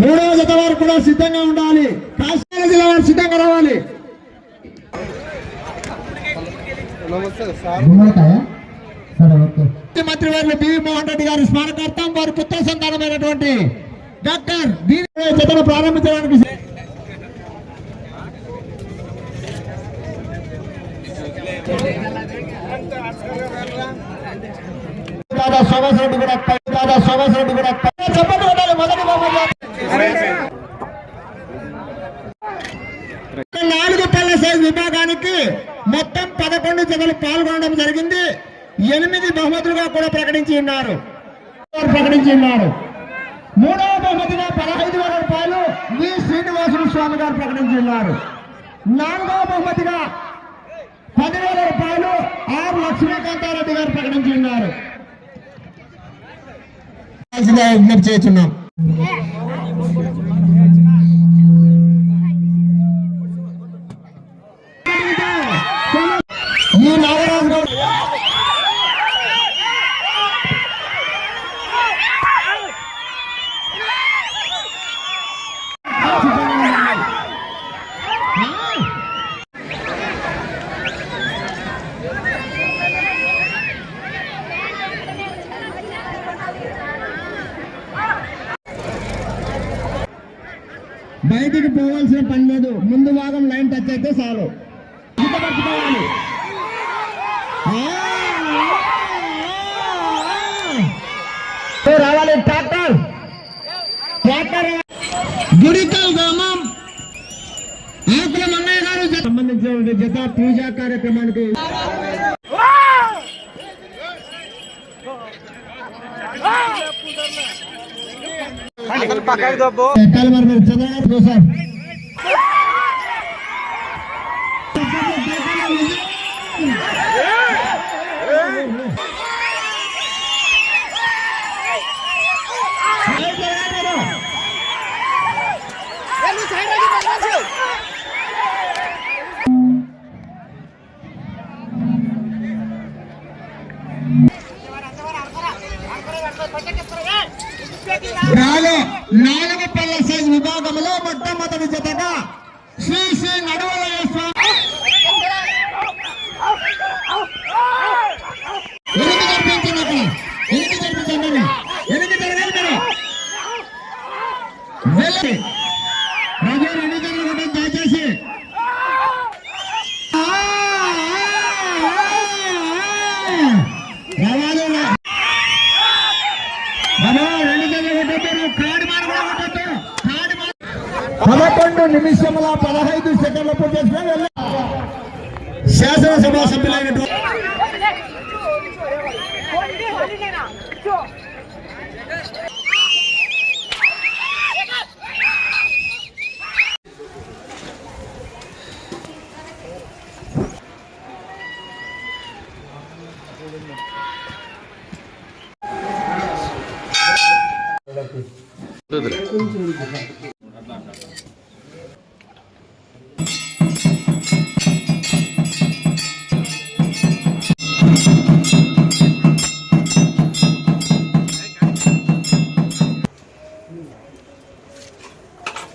మూడవ జత వారు కూడా సిద్ధంగా ఉండాలి. కాశ్మీర జిల్లా వారు సిద్ధంగా రావాలి. మంత్రి వారు బివి మోహన్ రెడ్డి గారి స్మారకార్థం వారి పుత్ర సంతానమైనటువంటి డాక్టర్ దీని ప్రారంభించడానికి దాదా సోమేశ్ రెడ్డి కూడా దాదా సోమేశ్ రెడ్డి కూడా చెప్పండి కొట్టాలి మొదటి బహుమతి నాలుగు పళ్ళ సైజ్ విభాగానికి మొత్తం పదకొండు జతలు పాల్గొనడం జరిగింది. ఎనిమిది బహుమతులుగా కూడా ప్రకటించి ఉన్నారు. ప్రకటించి ఉన్నారు. మూడవ బహుమతిగా పదహైదు వేల రూపాయలు వి. శ్రీనివాసులు స్వామి గారు ప్రకటించి ఉన్నారు. నాలుగవ బహుమతిగా పదివేల రూపాయలు ఆర్. లక్ష్మీకాంతారెడ్డి గారు ప్రకటించి ఉన్నారు. విజ్ఞప్తి చేస్తున్నాం. ఈ నాగరాజు గారు బయటికి పోవాల్సిన పని లేదు. ముందు భాగం లైన్ టచ్ అయితే చాలు. సిద్ధపరచుకోవాలి రావాలి. ట్రాక్టర్. ట్రాక్టర్ గుడికల్ గ్రామం. ఆకుల మన్నయ్య గారు సంబంధించిన జత పూజా కార్యక్రమానికి ఎక్కాలి మరి మీరు చదవగలరు సార్ నాలుగు పళ్ళ సైజ్ విభాగంలో మొట్టమొదటి జత పదకొండు నిమిషముల పదహైదు సెకండ్ల పూర్తి చేసుకుని శాసనసభ సభ్యులైనటువంటి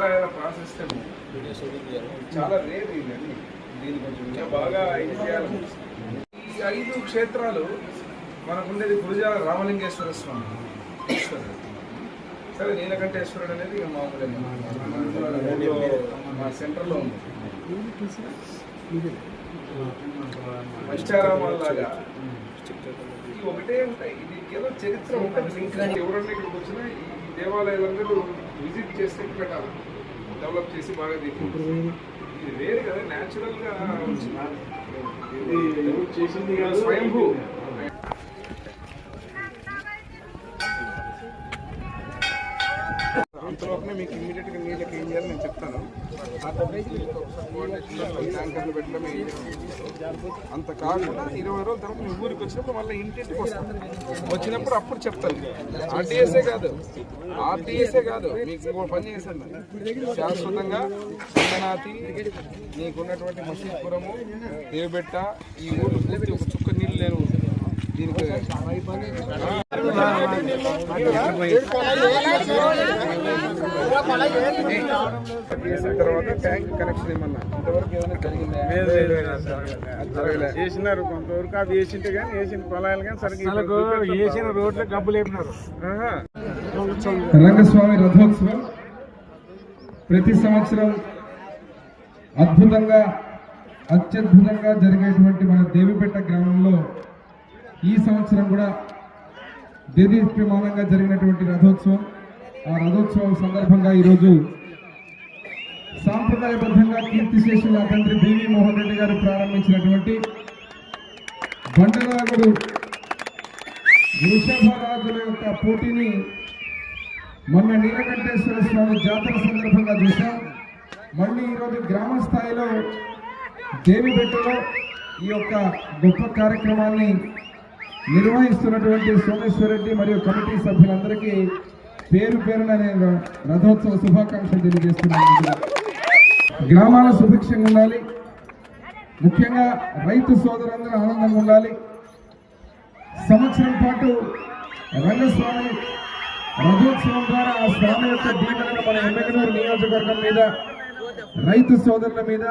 ప్రాసెస్ చాలా రేర్ ఇవన్నీ. దీని కొంచెం బాగా ఇది చేయాలి. ఈ ఐదు క్షేత్రాలు మనకుండేది గురుజాల రామలింగేశ్వర స్వామి. సరే నీలకంఠేశ్వరుడు అనేది ఇక మా సెంటర్లో ఉంది. పంచారామాల ఒకటే ఉంటాయి. ఇది ఏదో చరిత్ర ఉంటుంది. ఎవరన్నా ఇక్కడికి వచ్చినా ఈ దేవాలయాలందరూ విజిట్ చేస్తే పెట్టాలి డెవలప్ చేసి బాగా ఇది వేరు కదా న్యాచురల్గా చేసింది స్వయంభూ. అంతలోపనే మీకు ఇమీడియట్గా నీళ్ళకి ఏం నేను చెప్తాను. ట్యాంకర్లు పెట్టడం ఏం చేయాలి. అంత కాకుండా ఇరవై రోజుల తర్వాత మీ ఊరికి వచ్చినప్పుడు మళ్ళీ ఇంటింటికి వస్తాను వచ్చినప్పుడు అప్పుడు చెప్తాను. ఆర్టీఎస్ఏ కాదు. ఆర్టీఎస్ఏ కాదు. మీకు ఇంకో పని చేశాను. శాశ్వతంగా సంగనాథి నీకున్నటువంటి మసీద్పురము దేవబెట్ట ఈ ఊరు పూర్తి ఒక చుక్క నీళ్ళు లేను చేసిన తర్వాత ట్యాంక్ కనెక్షన్ ఏమన్నా ఇంతవరకు జరిగిందా అది వేసినారు కొంతవరకు అవి వేసింటే కానీ వేసిన పొలాలు కానీ సరిగ్గా వేసిన రోడ్లు గబ్బు లేపినారు. రంగస్వామి రథోత్సవం ప్రతి సంవత్సరం అద్భుతంగా అత్యద్భుతంగా జరిగేటువంటి మన దేవిపేట గ్రామంలో ఈ సంవత్సరం కూడా దేదీప్యమానంగా జరిగినటువంటి రథోత్సవం. ఆ రథోత్సవం సందర్భంగా ఈరోజు సాంప్రదాయబద్ధంగా కీర్తిశేషుల తండ్రి బివి మోహన్ రెడ్డి గారు ప్రారంభించినటువంటి బండరాగుడు వృషభరాజుల యొక్క పోటీని మొన్న నీలకంఠేశ్వర స్వామి జాతర సందర్భంగా చూశాం. మళ్ళీ ఈరోజు గ్రామ స్థాయిలో దేవిబెట్టలో ఈ యొక్క గొప్ప కార్యక్రమాన్ని నిర్వహిస్తున్నటువంటి సోమేశ్వరరెడ్డి మరియు కమిటీ సభ్యులందరికీ పేరు పేరున నేను రథోత్సవ శుభాకాంక్షలు తెలియజేస్తున్నాను. గ్రామాల సుభిక్షంగా ఉండాలి. ముఖ్యంగా రైతు సోదరులందరూ ఆనందంగా ఉండాలి. సంవత్సరం పాటు రంగస్వామి రథోత్సవం ద్వారా ఆ స్వామి యొక్క దీవెనలు మన ఎమ్మెగనూరు నియోజకవర్గం మీద రైతు సోదరుల మీద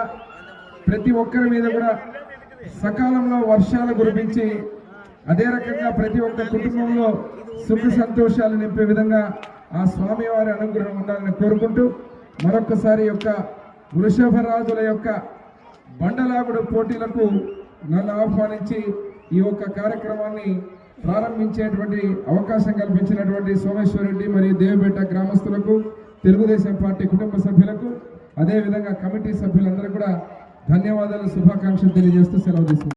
ప్రతి ఒక్కరి మీద కూడా సకాలంలో వర్షాలు కురిపించి అదే రకంగా ప్రతి ఒక్క కుటుంబంలో సుఖ సంతోషాలు నింపే విధంగా ఆ స్వామివారి అనుగ్రహం ఉండాలని కోరుకుంటూ మరొకసారి యొక్క వృషభరాజుల యొక్క బండలాగుడు పోటీలకు నన్ను ఆహ్వానించి ఈ యొక్క కార్యక్రమాన్ని ప్రారంభించేటువంటి అవకాశం కల్పించినటువంటి సోమేశ్వరరెడ్డి మరియు దేవిపేట గ్రామస్తులకు తెలుగుదేశం పార్టీ కుటుంబ సభ్యులకు అదేవిధంగా కమిటీ సభ్యులందరూ కూడా ధన్యవాదాలు శుభాకాంక్షలు తెలియజేస్తూ సెలవు తీసుకుంటారు